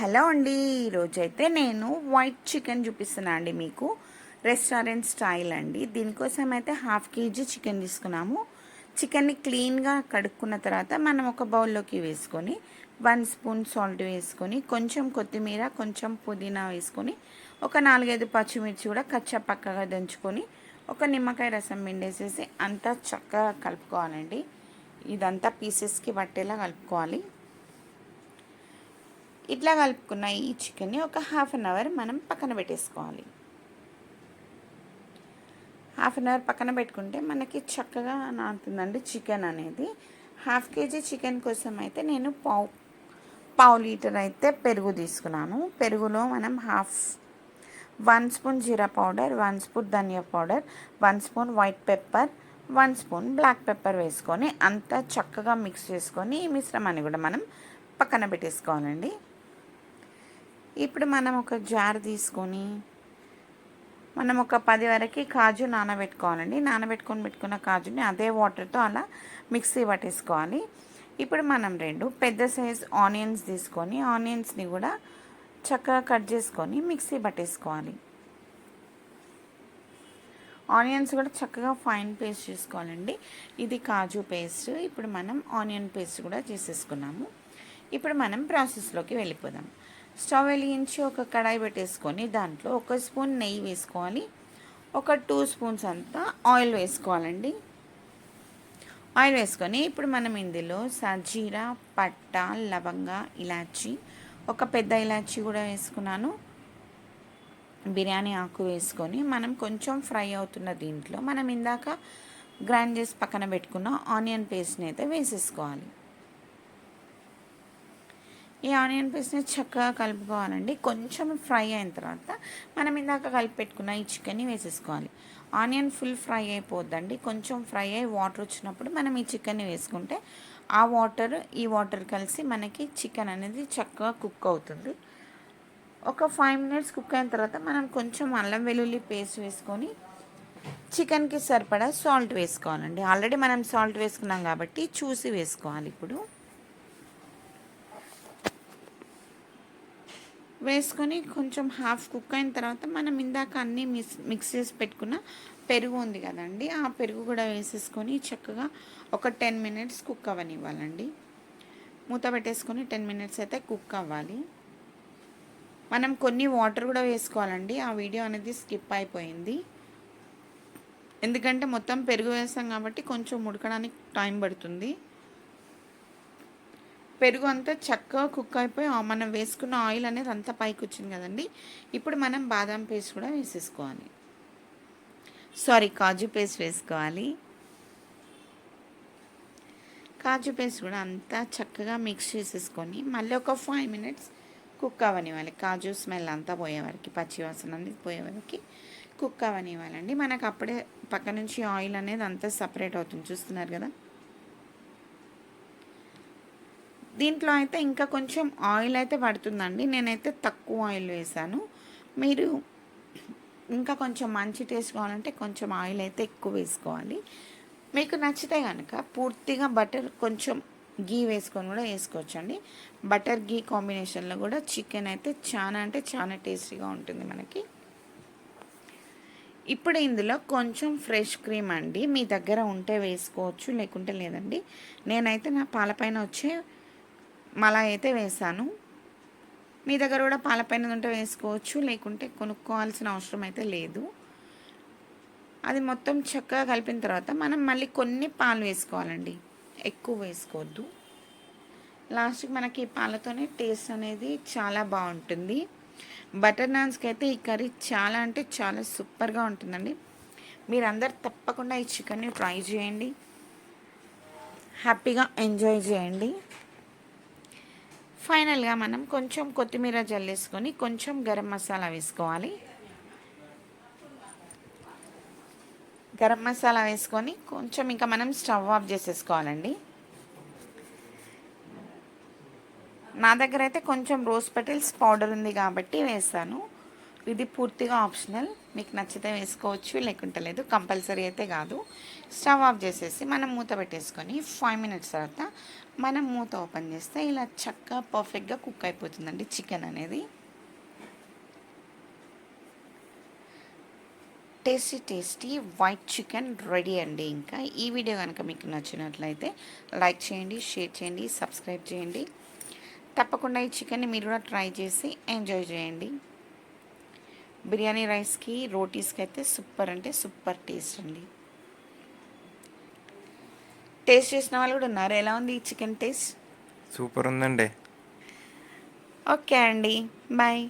Hello అండి. ఈరోజైతే నేను వైట్ చికెన్ చూపిస్తున్నా అండి మీకు. రెస్టారెంట్ స్టైల్ అండి. దీనికోసం అయితే హాఫ్ కేజీ చికెన్ తీసుకున్నాము. చికెన్ని క్లీన్గా కడుక్కున్న తర్వాత మనం ఒక బౌల్లోకి వేసుకొని వన్ స్పూన్ సాల్ట్ వేసుకొని కొంచెం కొత్తిమీర కొంచెం పుదీనా వేసుకొని ఒక నాలుగైదు పచ్చిమిర్చి కూడా కచ్చా పక్కగా దంచుకొని ఒక నిమ్మకాయ రసం పిండేసేసి అంతా చక్కగా కలుపుకోవాలండి. ఇదంతా పీసెస్కి పట్టేలా కలుపుకోవాలి. ఇట్లా కలుపుకున్న ఈ చికెన్ని ఒక హాఫ్ అన్ అవర్ మనం పక్కన పెట్టేసుకోవాలి. హాఫ్ అన్ అవర్ పక్కన పెట్టుకుంటే మనకి చక్కగా నానుతుందండి చికెన్ అనేది. హాఫ్ కేజీ చికెన్ కోసం అయితే నేను పావు పావు లీటర్ అయితే పెరుగు తీసుకున్నాను. పెరుగులో మనం half one spoon jeera powder one spoon dhaniya powder one spoon white pepper one spoon black pepper వేసుకొని అంతా చక్కగా మిక్స్ చేసుకొని ఈ మిశ్రమాన్ని కూడా మనం పక్కన పెట్టేసుకోవాలండి. ఇప్పుడు మనం ఒక జార్ తీసుకొని మనం ఒక పది వరకు కాజు నానబెట్టుకోవాలండి. నానబెట్టుకొని పెట్టుకున్న కాజుని అదే వాటర్తో అలా మిక్సీ పట్టేసుకోవాలి. ఇప్పుడు మనం రెండు పెద్ద సైజ్ ఆనియన్స్ తీసుకొని ఆనియన్స్ని కూడా చక్కగా కట్ చేసుకొని మిక్సీ పట్టేసుకోవాలి. ఆనియన్స్ కూడా చక్కగా ఫైన్ పేస్ట్ చేసుకోవాలండి. ఇది కాజు పేస్ట్. ఇప్పుడు మనం ఆనియన్ పేస్ట్ కూడా చేసేసుకున్నాము ఇప్పుడు మనం ప్రాసెస్లోకి వెళ్ళిపోదాం. స్టవ్ వెలిగించి ఒక కడాయి పెట్టేసుకొని దాంట్లో ఒక స్పూన్ నెయ్యి వేసుకోవాలి. ఒక టూ స్పూన్స్ అంతా ఆయిల్ వేసుకోవాలండి. ఆయిల్ వేసుకొని ఇప్పుడు మనం ఇందులో సజీరా పట్ట లవంగ ఇలాచి ఒక పెద్ద ఇలాచి కూడా వేసుకున్నాను. బిర్యానీ ఆకు వేసుకొని మనం కొంచెం ఫ్రై అవుతున్న దీంట్లో మనం ఇందాక గ్రైండ్ చేసి పక్కన పెట్టుకున్న ఆనియన్ పేస్ట్ని అయితే వేసేసుకోవాలి. ఈ ఆనియన్ పేస్ట్ని చక్కగా కలుపుకోవాలండి. కొంచెం ఫ్రై అయిన తర్వాత మనం ఇందాక కలిపి పెట్టుకున్న ఈ చికెన్ని వేసేసుకోవాలి. ఆనియన్ ఫుల్ ఫ్రై అయిపోద్దండి. కొంచెం ఫ్రై అయ్యి వాటర్ వచ్చినప్పుడు మనం ఈ చికెన్ని వేసుకుంటే ఆ వాటర్ ఈ వాటర్ కలిసి మనకి చికెన్ అనేది చక్కగా కుక్ అవుతుంది. ఒక ఫైవ్ మినిట్స్ కుక్ అయిన తర్వాత మనం కొంచెం అల్లం వెల్లుల్లి పేస్ట్ వేసుకొని చికెన్కి సరిపడా సాల్ట్ వేసుకోవాలండి. ఆల్రెడీ మనం సాల్ట్ వేసుకున్నాం కాబట్టి చూసి వేసుకోవాలి ఇప్పుడు. వేసుకొని కొంచెం హాఫ్ కుక్ అయిన తర్వాత మనం ఇందాక అన్నీ మిక్స్ మిక్స్ చేసి పెట్టుకున్న పెరుగు ఉంది కదండి ఆ పెరుగు కూడా వేసేసుకొని చక్కగా ఒక టెన్ మినిట్స్ కుక్ అవ్వనివ్వాలండి. మూత పెట్టేసుకొని టెన్ మినిట్స్ అయితే కుక్ అవ్వాలి. మనం కొన్ని వాటర్ కూడా వేసుకోవాలండి ఆ వీడియో అనేది స్కిప్ అయిపోయింది. ఎందుకంటే మొత్తం పెరుగు వేసాం కాబట్టి కొంచెం ఉడకడానికి టైం పడుతుంది. పెరుగు అంతా చక్కగా కుక్ అయిపోయి మనం వేసుకున్న ఆయిల్ అనేది అంతా పైకి వచ్చింది కదండి. ఇప్పుడు మనం బాదం పేస్ట్ కూడా వేసేసుకోవాలి. సారీ కాజు పేస్ట్ వేసుకోవాలి. కాజు పేస్ట్ కూడా అంతా చక్కగా మిక్స్ చేసేసుకొని మళ్ళీ ఒక ఫైవ్ మినిట్స్ కుక్ అవనివ్వాలి కాజు స్మెల్ అంతా పోయేవరకు పచ్చివాసన అనేది పోయేవరకు కుక్ అవనివ్వాలండి మనకు అప్పుడే పక్క నుంచి ఆయిల్ అనేది అంతా సపరేట్ అవుతుంది. చూస్తున్నారు కదా? దీంట్లో అయితే ఇంకా కొంచెం ఆయిల్ అయితే పడుతుందండి. నేనైతే తక్కువ ఆయిల్ వేసాను. మీరు ఇంకా కొంచెం మంచి టేస్ట్ కావాలంటే కొంచెం ఆయిల్ అయితే ఎక్కువ వేసుకోవాలి. మీకు నచ్చితే కనుక పూర్తిగా బటర్ కొంచెం గీ వేసుకొని కూడా వేసుకోవచ్చండి. బటర్ గీ కాంబినేషన్లో కూడా చికెన్ అయితే చాలా అంటే చాలా టేస్టీగా ఉంటుంది మనకి. ఇప్పుడు ఇందులో కొంచెం ఫ్రెష్ క్రీమ్ అండి. మీ దగ్గర ఉంటే వేసుకోవచ్చు లేకుంటే లేదండి. నేనైతే నా పాలపైన వచ్చే మలా అయితే వేసాను మీ దగ్గర కూడా పాలపైన ఉంటే వేసుకోవచ్చు లేకుంటే కొనుక్కోవాల్సిన అవసరం అయితే లేదు. అది మొత్తం చక్కగా కలిపిన తర్వాత మనం మళ్ళీ కొన్ని పాలు వేసుకోవాలండి. ఎక్కువ వేసుకోవద్దు. లాస్ట్కి మనకి పాలతోనే టేస్ట్ అనేది చాలా బాగుంటుంది. బటర్ నాన్స్కి అయితే ఈ కర్రీ చాలా అంటే చాలా సూపర్గా ఉంటుందండి. మీరందరు తప్పకుండా ఈ చికెన్ని ట్రై చేయండి. హ్యాపీగా ఎంజాయ్ చేయండి. ఫైనల్గా మనం కొంచెం కొత్తిమీర జల్లేసుకొని కొంచెం గరం మసాలా వేసుకోవాలి. గరం మసాలా వేసుకొని కొంచెం ఇంకా మనం స్టవ్ ఆఫ్ చేసేసుకోవాలండి. నా దగ్గర అయితే కొంచెం రోజ్ పెటల్స్ పౌడర్ ఉంది కాబట్టి వేస్తాను. ఇది పూర్తిగా ఆప్షనల్. మీకు నచ్చితే వేసుకోవచ్చు లేకుంటే లేదు. కంపల్సరీ అయితే కాదు. స్టవ్ ఆఫ్ చేసేసి మనం మూత పెట్టేసుకొని ఫైవ్ మినిట్స్ తర్వాత మనం మూత ఓపెన్ చేస్తే ఇలా చక్కగా పర్ఫెక్ట్గా కుక్ అయిపోతుందండి చికెన్ అనేది. Tasty tasty white chicken ready అండి ఇంకా. ఈ వీడియో కనుక మీకు నచ్చినట్లయితే లైక్ చేయండి షేర్ చేయండి సబ్స్క్రైబ్ చేయండి. తప్పకుండా ఈ చికెన్ని మీరు కూడా ట్రై చేసి ఎంజాయ్ చేయండి. బిర్యానీ రైస్కి రోటీస్కి అయితే సూపర్ అంటే సూపర్ టేస్ట్ అండి. టేస్ట్ చేసిన వాళ్ళు కూడా ఉన్నారు. ఎలా ఉంది ఈ చికెన్ టేస్ట్? సూపర్ ఉందండి. ఓకే అండి. బాయ్.